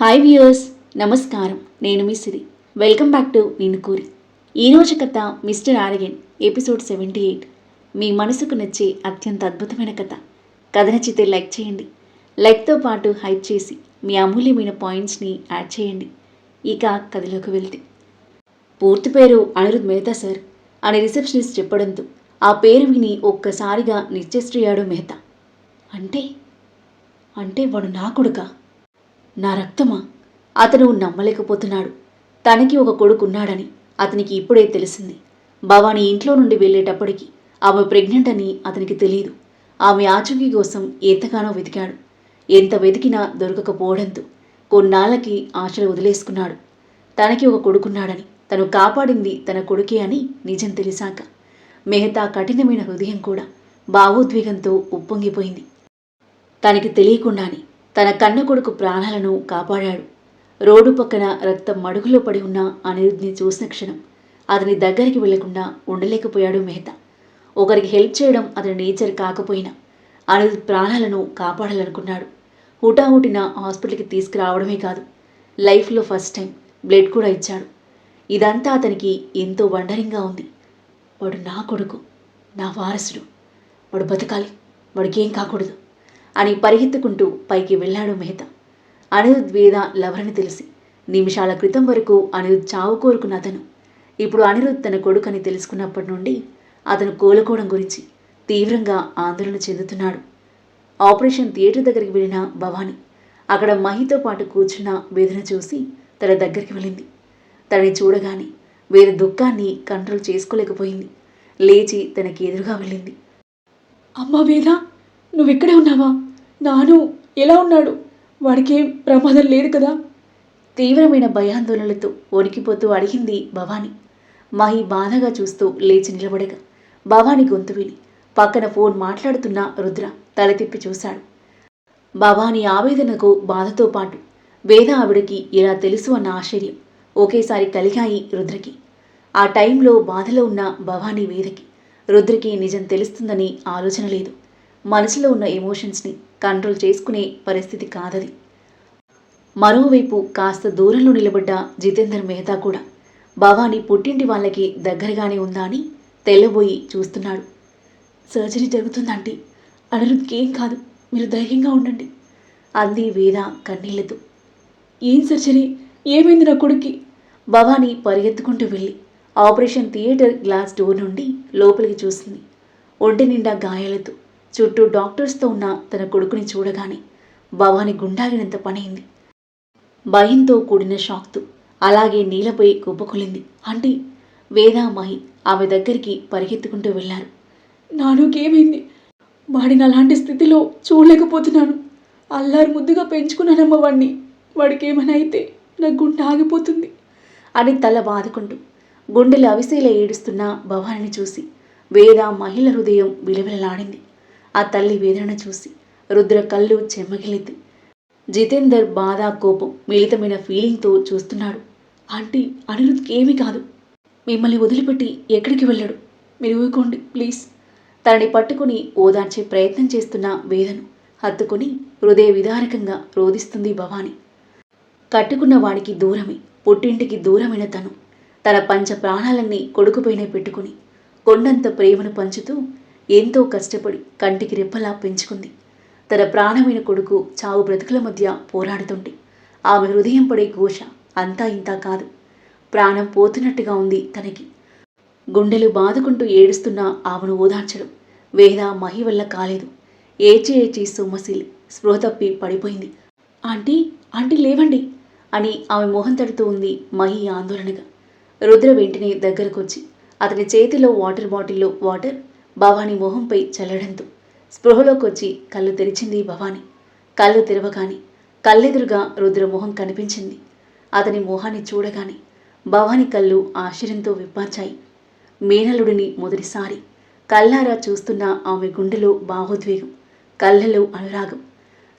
Hi viewers నమస్కారం. నేను మీ సిరి. వెల్కమ్ బ్యాక్ టు నేను కూరి ఈరోజు కథ మిస్టర్ ఆరగెన్ ఎపిసోడ్ సెవెంటీ ఎయిట్ మీ మనసుకు నచ్చే అత్యంత అద్భుతమైన కథ. కథ నచ్చితే లైక్ చేయండి. లైక్తో పాటు హైప్ చేసి మీ అమూల్యమైన పాయింట్స్ని యాడ్ చేయండి. ఇక కథలోకి వెళ్తే. పూర్తి పేరు అనిరుద్ మెహతా సార్ అని రిసెప్షనిస్ట్ చెప్పడంతో ఆ పేరు విని ఒక్కసారిగా నిశ్చేష్ట్రయ్యాడు మెహతా. అంటే? అంటే వాడు నా కొడుకా? నా రక్తమా? అతను నమ్మలేకపోతున్నాడు. తనకి ఒక కొడుకున్నాడని అతనికి ఇప్పుడే తెలిసింది. భవానీ ఇంట్లో నుండి వెళ్ళేటప్పటికి ఆమె ప్రెగ్నెంట్ అని అతనికి తెలియదు ఆమె ఆచూకీ కోసం ఎంతగానో వెతికాడు. ఎంత వెతికినా దొరకకపోవడంతో కొన్నాళ్ళకి ఆశలు వదిలేసుకున్నాడు. తనకి ఒక కొడుకున్నాడని తను కాపాడింది తన కొడుకే అని నిజం తెలిసాక మెహతా కఠినమైన హృదయం కూడా భావోద్వేగంతో ఉప్పొంగిపోయింది. తనకి తెలియకుండానే తన కన్న కొడుకు ప్రాణాలను కాపాడాడు. రోడ్డు పక్కన రక్తం మడుగులో పడి ఉన్న అనిరుద్ని చూసిన క్షణం అతని దగ్గరికి వెళ్ళకుండా ఉండలేకపోయాడు మెహతా. ఒకరికి హెల్ప్ చేయడం అతని నేచర్ కాకపోయినా అనిరుద్ ప్రాణాలను కాపాడాలనుకున్నాడు. హుటాహుటిన హాస్పిటల్కి తీసుకురావడమే కాదు లైఫ్లో ఫస్ట్ టైం బ్లడ్ కూడా ఇచ్చాడు. ఇదంతా అతనికి ఎంతో వండరింగ్గా ఉంది. వాడు నా కొడుకు నా వారసుడు. వాడు బతకాలి. వాడికేం కాకూడదు. అని పరిగెత్తుకుంటూ పైకి వెళ్ళాడు మెహతా. అనిరుద్ వేద లవరని తెలిసి నిమిషాల క్రితం వరకు అనిరుద్ చావు కోరుకున్న అతను. ఇప్పుడు అనిరుద్ తన కొడుకని తెలుసుకున్నప్పటి నుండి అతను కోలుకోవడం గురించి తీవ్రంగా ఆందోళన చెందుతున్నాడు. ఆపరేషన్ థియేటర్ దగ్గరికి వెళ్ళిన భవాని అక్కడ మహితో పాటు కూర్చున్న వేదన చూసి తన దగ్గరికి వెళ్ళింది. తనని చూడగానే వేరే దుఃఖాన్ని కంట్రోల్ చేసుకోలేకపోయింది. లేచి తనకి ఎదురుగా వెళ్ళింది. అమ్మ వేద నువ్వు ఇక్కడే ఉన్నావా? నాను ఎలా ఉన్నాడు? వాడికేం ప్రమాదం లేదు కదా? తీవ్రమైన భయాందోళనలతో వణికిపోతూ అడిగింది భవాని. మహి బాధగా చూస్తూ లేచి నిలబడగా. భవాని గొంతు విని పక్కన ఫోన్ మాట్లాడుతున్న రుద్ర తల తిప్పి చూశాడు. భవాని ఆవేదనకు బాధతో పాటు వేద ఆవిడకి ఎలా తెలుసు అన్న ఆశ్చర్యం ఒకేసారి కలిగాయి రుద్రకి. ఆ టైంలో బాధలో ఉన్న భవానీ వేదకి రుద్రకి నిజం తెలుస్తుందని ఆలోచన లేదు. మనసులో ఉన్న ఎమోషన్స్ని కంట్రోల్ చేసుకునే పరిస్థితి కాదది. మరోవైపు కాస్త దూరంలో నిలబడ్డ జితేందర్ మెహతా కూడా భవానీ పుట్టింటి వాళ్ళకి దగ్గరగానే ఉందా అని తెల్లబోయి చూస్తున్నాడు. సర్జరీ జరుగుతుందంటే అనిరుద్ధ్కి ఏం కాదు మీరు ధైర్యంగా ఉండండి అంది వేద కన్నీళ్ళతో. ఏం సర్జరీ? ఏమైంది నా కొడుక్కి? భవానీ పరిగెత్తుకుంటూ వెళ్ళి ఆపరేషన్ థియేటర్ గ్లాస్ డోర్ నుండి లోపలికి చూసింది. ఒంటి నిండా గాయాలతో. చుట్టూ డాక్టర్స్తో ఉన్న తన కొడుకుని చూడగానే భవాని గుండాగినంత పనైంది. భయంతో కూడిన షాక్తో అలాగే నీలపై కుప్పకొలింది అంటే వేదా మహి ఆమె దగ్గరికి పరిగెత్తుకుంటూ వెళ్ళారు. నానుకేమైంది వాడిని అలాంటి స్థితిలో చూడలేకపోతున్నాను. అల్లారు ముద్దుగా పెంచుకున్నానమ్మ వాడిని వాడికి ఏమైనా అయితే నా గుండె ఆగిపోతుంది. అని తల బాదుకుంటూ గుండెలు అవిసేలా ఏడుస్తున్న భవానిని చూసి వేద మహిళ హృదయం విలవిలలాడింది. ఆ తల్లి వేదన చూసి రుద్ర కళ్ళు చెమ్మగిలింది జితేందర్ బాధ కోపం మిళితమైన ఫీలింగ్తో చూస్తున్నాడు. ఆంటీ అనిరుద్ధ్కి ఏమీ కాదు. మిమ్మల్ని వదిలిపెట్టి ఎక్కడికి వెళ్ళడు. మీరు ఊరుకోండి ప్లీజ్. తనని పట్టుకుని ఓదార్చే ప్రయత్నం చేస్తున్న వేదను హత్తుకుని హృదయ విదారకంగా రోధిస్తుంది భవాని. కట్టుకున్న వాడికి దూరమే పుట్టింటికి దూరమైన తను. తన పంచ ప్రాణాలన్నీ కొడుకుపైనే పెట్టుకుని కొండంత ప్రేమను పంచుతూ ఎంతో కష్టపడి కంటికి రెప్పలా పెంచుకుంది. తన ప్రాణమైన కొడుకు చావు బ్రతుకుల మధ్య పోరాడుతుంటే ఆమె హృదయం పడే ఘోష అంతా ఇంతా కాదు. ప్రాణం పోతున్నట్టుగా ఉంది తనకి. గుండెలు బాదుకుంటూ ఏడుస్తున్న ఆమెను ఓదార్చడం వేద మహి వల్ల కాలేదు. ఏచి ఏచి సొమ్మసిల్ స్పృహ తప్పి పడిపోయింది. ఆంటీ ఆంటీ లేవండి అని ఆమె మొహం తడుతూ ఉంది మహి ఆందోళనగా. రుద్ర వెంటనే దగ్గరకొచ్చి అతని చేతిలో వాటర్ బాటిల్లో వాటర్ భవాని మొహంపై చల్లడంతో స్పృహలోకొచ్చి కళ్ళు తెరిచింది భవాని. కళ్ళు తెరవగానే కళ్ళెదురుగా రుద్ర మొహం కనిపించింది. అతని మొహాన్ని చూడగానే భవాని కళ్ళు ఆశ్చర్యంతో విప్పార్చాయి. మేనలుడిని మొదటిసారి కళ్ళారా చూస్తున్న ఆమె గుండెలో భావోద్వేగం కళ్ళలో అనురాగం.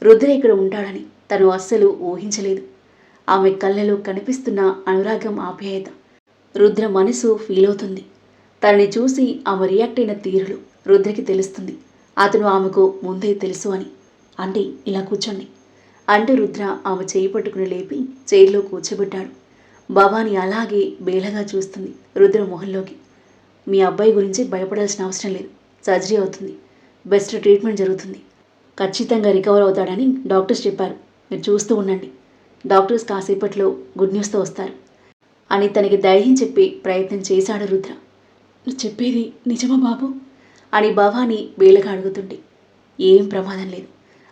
రుద్ర ఇక్కడ ఉంటాడని తను అస్సలు ఊహించలేదు. ఆమె కళ్ళలో కనిపిస్తున్న అనురాగం ఆప్యాయత. రుద్ర మనసు ఫీల్ అవుతుంది తనని చూసి ఆమె రియాక్ట్ అయిన తీరులు రుద్రకి తెలుస్తుంది. అతను ఆమెకు ముందే తెలుసు అని. అంటే ఇలా కూర్చోండి. అంటే రుద్ర ఆమె చేయి పట్టుకుని లేపి చైర్లో కూర్చోబెట్టాడు. భవాని అలాగే బేలగా చూస్తుంది రుద్ర మొహంలోకి. మీ అబ్బాయి గురించి భయపడాల్సిన అవసరం లేదు. సర్జరీ అవుతుంది. బెస్ట్ ట్రీట్మెంట్ జరుగుతుంది. ఖచ్చితంగా రికవర్ అవుతాడని డాక్టర్స్ చెప్పారు. మీరు చూస్తూ ఉండండి. డాక్టర్స్ కాసేపట్లో గుడ్ న్యూస్తో వస్తారు. అని తనకి ధైర్యం చెప్పి ప్రయత్నం చేశాడు రుద్ర. నువ్వు చెప్పేది నిజమా బాబు? అని భవాని వేలగా అడుగుతుంది ఏం ప్రమాదం లేదు.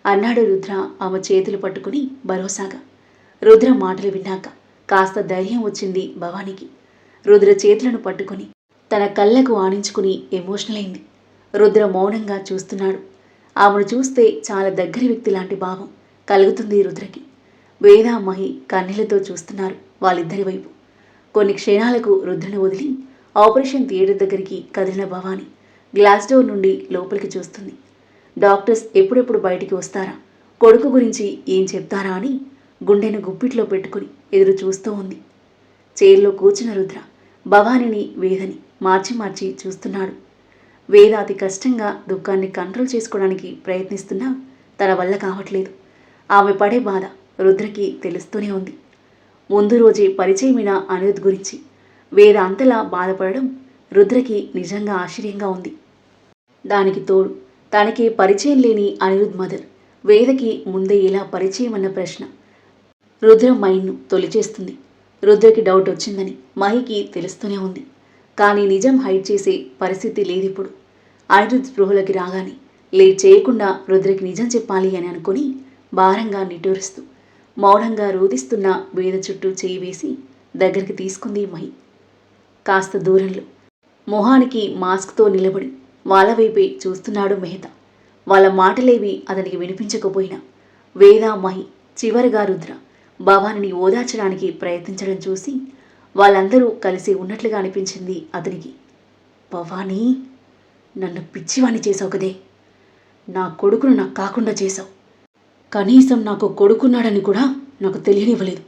అన్నాడు రుద్ర ఆమె చేతులు పట్టుకుని భరోసాగా. రుద్ర మాటలు విన్నాక కాస్త ధైర్యం వచ్చింది భవానికి. రుద్ర చేతులను పట్టుకొని తన కళ్ళకు ఆనించుకుని ఎమోషనల్ అయింది. రుద్ర మౌనంగా చూస్తున్నాడు. ఆమెను చూస్తే చాలా దగ్గరి వ్యక్తి లాంటి భావం కలుగుతుంది రుద్రకి. వేద మహి కన్నీళ్ళతో చూస్తున్నారు వాళ్ళిద్దరి వైపు. కొన్ని క్షణాలకు రుద్రను వదిలి ఆపరేషన్ థియేటర్ దగ్గరికి కదిలిన భవాని గ్లాస్ డోర్ నుండి లోపలికి చూస్తుంది. డాక్టర్స్ ఎప్పుడెప్పుడు బయటికి వస్తారా? కొడుకు గురించి ఏం చెప్తారా అని గుండెను గుప్పిట్లో పెట్టుకుని ఎదురు చూస్తూ ఉంది. చైర్లో కూర్చున్న రుద్ర భవానిని వేదని మార్చి మార్చి చూస్తున్నాడు. వేద అతి కష్టంగా దుఃఖాన్ని కంట్రోల్ చేసుకోవడానికి ప్రయత్నిస్తున్నా తన వల్ల కావట్లేదు. ఆమె పడే బాధ రుద్రకి తెలుస్తూనే ఉంది. ముందు రోజే పరిచయమైన అనిరుద్ గురించి వేద అంతలా బాధపడడం రుద్రకి నిజంగా ఆశ్చర్యంగా ఉంది. దానికి తోడు తనకి పరిచయం లేని అనిరుద్ మదర్ వేదకి ముందే ఇలా పరిచయం అన్న ప్రశ్న రుద్ర మైండ్ను తొలిచేస్తుంది. రుద్రకి డౌట్ వచ్చిందని మహికి తెలుస్తూనే ఉంది. కానీ నిజం హైడ్ చేసే పరిస్థితి లేదిప్పుడు. అనిరుద్ స్పృహలోకి రాగానే లేట్ చేయకుండా రుద్రకి నిజం చెప్పాలి అని అనుకుని భారంగా నిటూరుస్తూ మౌనంగా రోధిస్తున్న వేద చుట్టూ చేయి వేసి దగ్గరికి తీసుకుంది మహి. కాస్త దూరంలో. మొహానికి మాస్క్తో నిలబడి వాళ్ళ వైపే చూస్తున్నాడు మెహతా. వాళ్ళ మాటలేవి అతనికి వినిపించకపోయినా వేద మహి చివరిగా రుద్ర భవానిని ఓదార్చడానికి ప్రయత్నించడం చూసి వాళ్ళందరూ కలిసి ఉన్నట్లుగా అనిపించింది అతనికి. భవానీ నన్ను పిచ్చివాణి చేసావు కదే. నా కొడుకును నాకు కాకుండా చేశావు. కనీసం నాకు కొడుకున్నాడని కూడా నాకు తెలియనివ్వలేదు.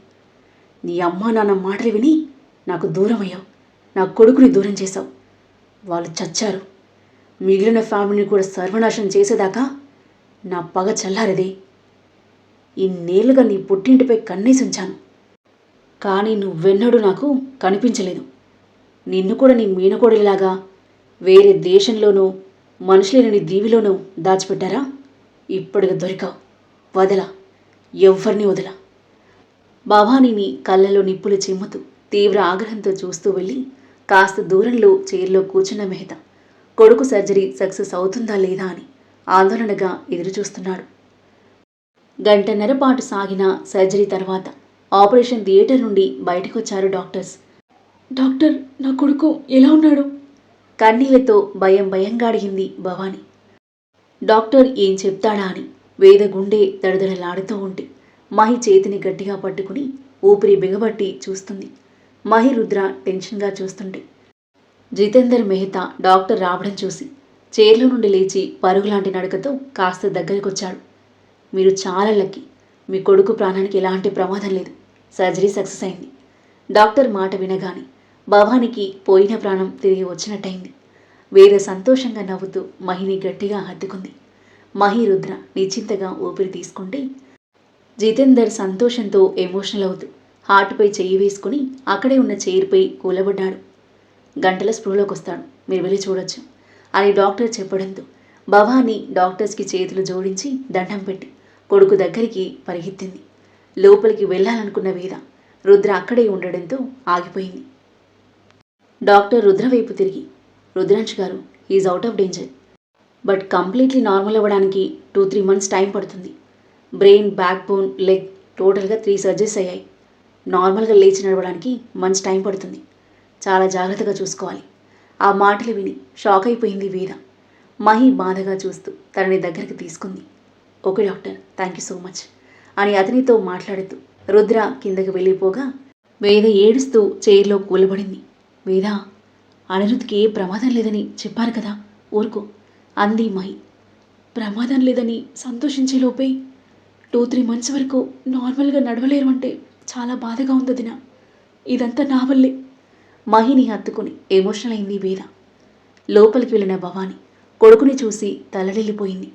నీ అమ్మ నాన్న మాటలు విని నాకు దూరమయ్యావు. నా కొడుకుని దూరం చేశావు. వాళ్ళు చచ్చారు. మిగిలిన ఫ్యామిలీని కూడా సర్వనాశనం చేసేదాకా నా పగ చల్లారదే. ఇన్నేళ్ళుగా నీ పుట్టింటిపై కన్నేసి ఉంచాను. కానీ నువ్వెన్నడూ నాకు కనిపించలేదు. నిన్ను కూడా నీ మీనకోడిలాగా వేరే దేశంలోనూ మనుషులేని దీవిలోనూ దాచిపెట్టారా? ఇప్పటికి దొరికావు. వదల. ఎవ్వరిని వదల. భవానీని కళ్ళలో నిప్పులు చిమ్ముతూ తీవ్ర ఆగ్రహంతో చూస్తూ వెళ్ళి కాస్త దూరంలో చైర్లో కూర్చున్న మెహతా కొడుకు సర్జరీ సక్సెస్ అవుతుందా లేదా అని ఆందోళనగా ఎదురుచూస్తున్నాడు. గంటన్నర పాటు సాగిన సర్జరీ తర్వాత ఆపరేషన్ థియేటర్ నుండి బయటకొచ్చారు డాక్టర్స్. డాక్టర్ నా కొడుకు ఎలా ఉన్నాడు? కన్నీళ్ళతో భయం భయంగా అడిగింది భవాని. డాక్టర్ ఏం చెప్తాడా అని వేద గుండె దడదడలాడుతూ ఉంటే మహి చేతిని గట్టిగా పట్టుకుని ఊపిరి బిగబట్టి చూస్తుంది. మహిరుద్ర టెన్షన్గా చూస్తుంటే. జితేందర్ మెహతా డాక్టర్ రావడం చూసి చైర్లో నుండి లేచి పరుగులాంటి నడకతో కాస్త దగ్గరకొచ్చాడు. మీరు చాలా లక్కీ. మీ కొడుకు ప్రాణానికి ఎలాంటి ప్రమాదం లేదు. సర్జరీ సక్సెస్ అయింది. డాక్టర్ మాట వినగానే భవానికి పోయిన ప్రాణం తిరిగి వచ్చినట్టయింది. వేరే సంతోషంగా నవ్వుతూ మహిని గట్టిగా హత్తుకుంది. మహిరుద్ర నిశ్చింతగా ఊపిరి తీసుకుంటే జితేందర్ సంతోషంతో ఎమోషనల్ అవుతూ హార్ట్పై చెయ్యి వేసుకుని అక్కడే ఉన్న చైర్పై కూలబడ్డాడు. గంటల స్పృహలోకి వస్తాడు మీరు వెళ్ళి చూడొచ్చు. అని డాక్టర్ చెప్పడంతో భవానీ డాక్టర్స్కి చేతులు జోడించి దండం పెట్టి కొడుకు దగ్గరికి పరిగెత్తింది. లోపలికి వెళ్ళాలనుకున్న వేద రుద్ర అక్కడే ఉండడంతో ఆగిపోయింది. డాక్టర్ రుద్ర వైపు తిరిగి రుద్రాంష్ గారు is out of danger but completely normal అవ్వడానికి టూ త్రీ మంత్స్ టైం పడుతుంది. బ్రెయిన్ బ్యాక్ బోన్ లెగ్ టోటల్గా త్రీ సర్జరీస్ అయ్యాయి. నార్మల్గా లేచి నడవడానికి మంచి టైం పడుతుంది. చాలా జాగ్రత్తగా చూసుకోవాలి. ఆ మాటలు విని షాక్ అయిపోయింది వీర మహి బాధగా చూస్తూ తనని దగ్గరికి తీసుకుంది. Okay doctor thank you so much అని అతనితో మాట్లాడుతూ రుద్ర కిందకి వెళ్ళిపోగా వేద ఏడుస్తూ చైర్లో కూలబడింది. వేద అనిరుద్ధికి ఏ ప్రమాదం లేదని చెప్పారు కదా ఊరుకో అంది మహి. ప్రమాదం లేదని సంతోషించే లోపే టూ త్రీ మంత్స్ వరకు నార్మల్గా నడవలేరు అంటే చాలా బాధగా ఉంది ఇదంతా నా వల్లే. మహిని హత్తుకుని ఎమోషనల్ అయింది వేద లోపలికి వెళ్ళిన భవాని కొడుకుని చూసి తలడిల్లిపోయింది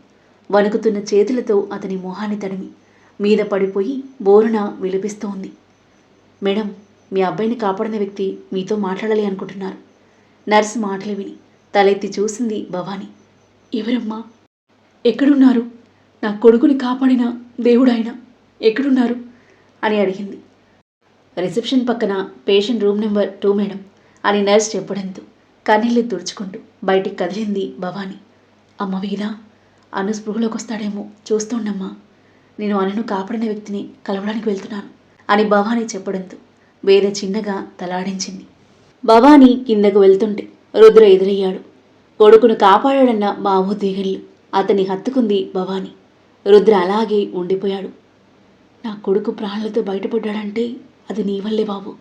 వణుకుతున్న చేతులతో అతని మొహాన్ని తడిమి మీద పడిపోయి బోరున విలిపిస్తోంది. మేడం మీ అబ్బాయిని కాపాడిన వ్యక్తి మీతో మాట్లాడాలి అనుకుంటున్నారు. నర్స్ మాటలు విని తలెత్తి చూసింది భవాని. ఎవరమ్మా? ఎక్కడున్నారు? నా కొడుకుని కాపాడిన దేవుడాయన ఎక్కడున్నారు? అని అడిగింది. రిసెప్షన్ పక్కన patient room number two madam అని నర్స్ చెప్పడంతో కన్నీళ్ళు తుడుచుకుంటూ బయటికి కదిలింది భవాని. అమ్మ వీరా అను స్పృహలోకి వస్తాడేమో చూస్తుండమ్మా. నేను అనును కాపాడిన వ్యక్తిని కలవడానికి వెళ్తున్నాను అని భవాని చెప్పడంతో వేద చిన్నగా తలాడించింది. భవాని కిందకు వెళ్తుంటే రుద్ర ఎదురయ్యాడు. కొడుకును కాపాడాడన్న భావోద్వేగంలో అతన్ని హత్తుకుంది భవాని. రుద్ర అలాగే ఉండిపోయాడు. నా కొడుకు ప్రాణాలతో బయటపడ్డాడంటే అది నీ వల్లే బాబు.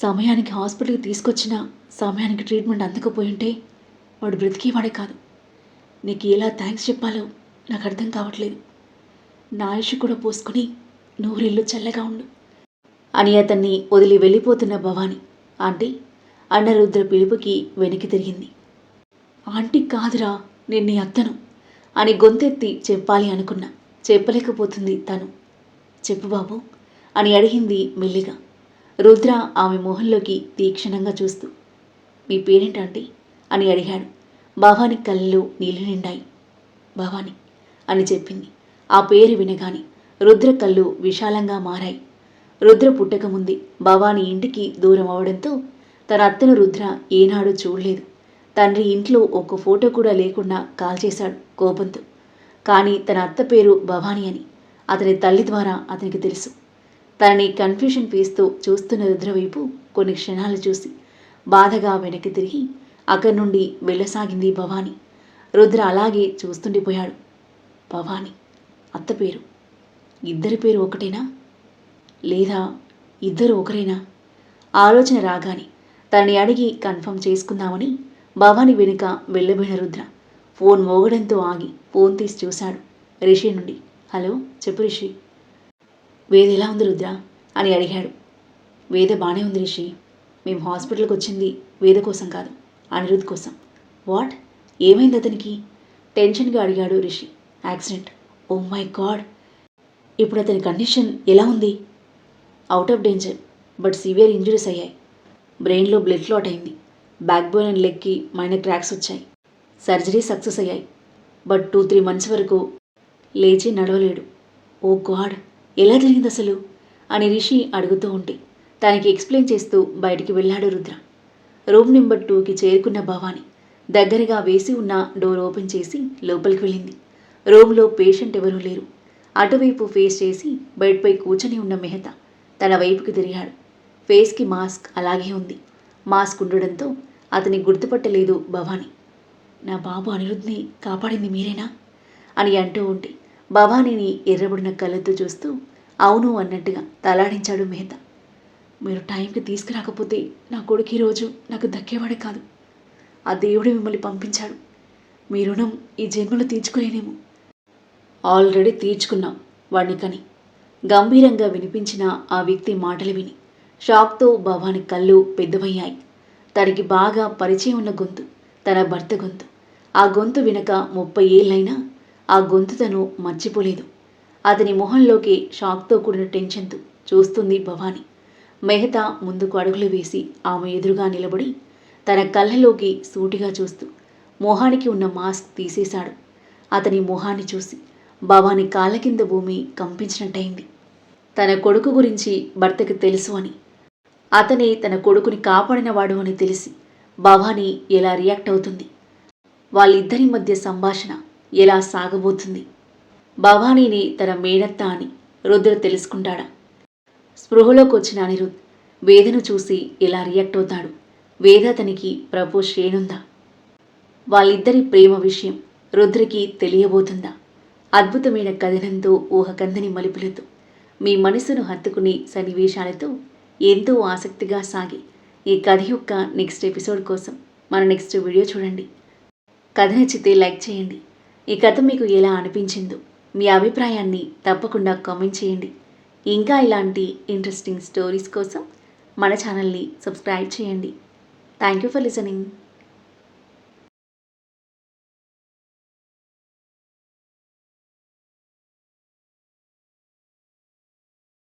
సమయానికి హాస్పిటల్కి తీసుకొచ్చినా సమయానికి ట్రీట్మెంట్ అందకపోయింటే వాడు బ్రతికేవాడే కాదు. నీకు ఎలా థ్యాంక్స్ చెప్పాలో నాకు అర్థం కావట్లేదు. నా ఆయుష్ కూడా పోసుకుని నూరిల్లు చల్లగా ఉండు. అని అతన్ని వదిలి వెళ్ళిపోతున్న భవాని ఆంటీ అన్నరుద్ర పిలుపుకి వెనక్కి తిరిగింది. ఆంటీ కాదురా నేను నీ అత్తను అని గొంతెత్తి చెప్పాలి అనుకున్నా. చెప్పలేకపోతుంది తను. చెప్పు బాబు అని అడిగింది మెల్లిగా. రుద్ర ఆమె మొహంలోకి తీక్షణంగా చూస్తూ మీ పేరేంటండి అని అడిగాడు. భవాని కళ్ళలో నీళ్ళు నిండాయి. భవాని? అని చెప్పింది. ఆ పేరు వినగానే రుద్ర కళ్ళు విశాలంగా మారాయి. రుద్ర పుట్టకముందే భవాని ఇంటికి దూరం అవడంతో తన అత్తను రుద్ర ఏనాడు చూడలేదు. తండ్రి ఇంట్లో ఒక్క ఫోటో కూడా లేకుండా కాల్ చేశాడు కోపంతో. కానీ తన అత్త పేరు భవాని అని అతని తల్లి ద్వారా అతనికి తెలుసు. తనని కన్ఫ్యూషన్ ఫేస్తో చూస్తున్న రుద్ర వైపు కొన్ని క్షణాలు చూసి బాధగా వెనక్కి తిరిగి అక్కడి నుండి వెళ్ళసాగింది భవాని. రుద్ర అలాగే చూస్తుండిపోయాడు భవాని అత్త పేరు. ఇద్దరి పేరు ఒకటేనా? లేదా ఇద్దరు ఒకరేనా? ఆలోచన రాగానే తనని అడిగి కన్ఫర్మ్ చేసుకుందామని భవాని వెనుక వెళ్ళబోయిన రుద్ర ఫోన్ మోగడంతో ఆగి ఫోన్ తీసి చూశాడు. రిషి నుండి హలో చెప్పు రిషి. వేద ఎలా ఉంది రుద్ర అని అడిగాడు. వేద బాగానే ఉంది రిషి. మేము హాస్పిటల్కి వచ్చింది వేద కోసం కాదు అనిరుద్ కోసం. వాట్? ఏమైంది అతనికి? టెన్షన్గా అడిగాడు Rishi. Accident. Oh my god! ఇప్పుడు అతని కండిషన్ ఎలా ఉంది? Out of danger but severe injuries అయ్యాయి. బ్రెయిన్లో బ్లడ్ క్లాట్ అయింది. బ్యాక్ బోన్ అండ్ లెగ్కి మైనర్ క్రాక్స్ వచ్చాయి. సర్జరీ సక్సెస్ అయ్యాయి. బట్ టూ త్రీ మంత్స్ వరకు లేచి నడవలేడు. ఓ గాడ్! ఎలా జరిగింది అసలు అని రిషి అడుగుతూ ఉంటే తనకి ఎక్స్ప్లెయిన్ చేస్తూ బయటికి వెళ్ళాడు రుద్ర. రూమ్ నెంబర్ టూకి చేరుకున్న భవాని దగ్గరగా వేసి ఉన్న డోర్ ఓపెన్ చేసి లోపలికి వెళ్ళింది. రూమ్లో పేషెంట్ ఎవరూ లేరు. అటువైపు ఫేస్ చేసి బెడ్పై కూర్చొని ఉన్న మెహతా తన వైపుకి తిరిగాడు. ఫేస్కి మాస్క్ అలాగే ఉంది. మాస్క్ ఉండడంతో అతని గుర్తుపట్టలేదు భవాని. నా బాబు అనిరుద్ని కాపాడింది మీరేనా? అని అంటూ ఉంటే భవానీని ఎర్రబడిన కళ్ళతో చూస్తూ అవును అన్నట్టుగా తలాడించాడు మెహతా మీరు టైంకి తీసుకురాకపోతే నా కొడుకు ఈరోజు నాకు దక్కేవాడే కాదు. ఆ దేవుడు మిమ్మల్ని పంపించాడు. మీ రుణం ఈ జన్మలో తీర్చుకోలేనేమో. ఆల్రెడీ తీర్చుకున్నాం వాడిని కని. గంభీరంగా వినిపించిన ఆ వ్యక్తి మాటలు విని షాక్తో భవాని కళ్ళు పెద్దవయ్యాయి. తనకి బాగా పరిచయం ఉన్న గొంతు తన భర్త గొంతు. ఆ గొంతు వినక ముప్పై ఏళ్ళైనా ఆ గొంతు తను మర్చిపోలేదు. అతని మొహంలోకి షాక్తో కూడిన టెన్షన్తో చూస్తుంది భవాని. మెహతా ముందుకు అడుగులు వేసి ఆమె ఎదురుగా నిలబడి తన కళ్ళలోకి సూటిగా చూస్తూ మొహానికి ఉన్న మాస్క్ తీసేశాడు. అతని మొహాన్ని చూసి భవాని కాళ్ళ కింద భూమి కంపించినట్టయింది. తన కొడుకు గురించి భర్తకి తెలుసు అని అతనే తన కొడుకుని కాపాడినవాడు అని తెలిసి భవాని ఎలా రియాక్ట్ అవుతుంది? వాళ్ళిద్దరి మధ్య సంభాషణ ఎలా సాగబోతుంది? భవానీని తన మేనత్త అని రుద్ర తెలుసుకుంటాడా? స్పృహలోకి వచ్చిన అనిరుద్ వేదను చూసి ఇలా రియాక్ట్ అవుతాడు. వేద అతనికి ప్రభు చేయనుందా వాళ్ళిద్దరి ప్రేమ విషయం రుద్రకి తెలియబోతుందా? అద్భుతమైన కథనంతో ఊహకందని మలుపులతో మీ మనసును హత్తుకునే సన్నివేశాలతో ఎంతో ఆసక్తిగా సాగి ఈ కథ యొక్క నెక్స్ట్ ఎపిసోడ్ కోసం మన నెక్స్ట్ వీడియో చూడండి. కథ నచ్చితే లైక్ చేయండి. ఈ కథ మీకు ఎలా అనిపించిందో మీ అభిప్రాయాన్ని తప్పకుండా కామెంట్ చేయండి. ఇంకా ఇలాంటి ఇంట్రెస్టింగ్ స్టోరీస్ కోసం మన ఛానల్ని సబ్స్క్రైబ్ చేయండి. Thank you for listening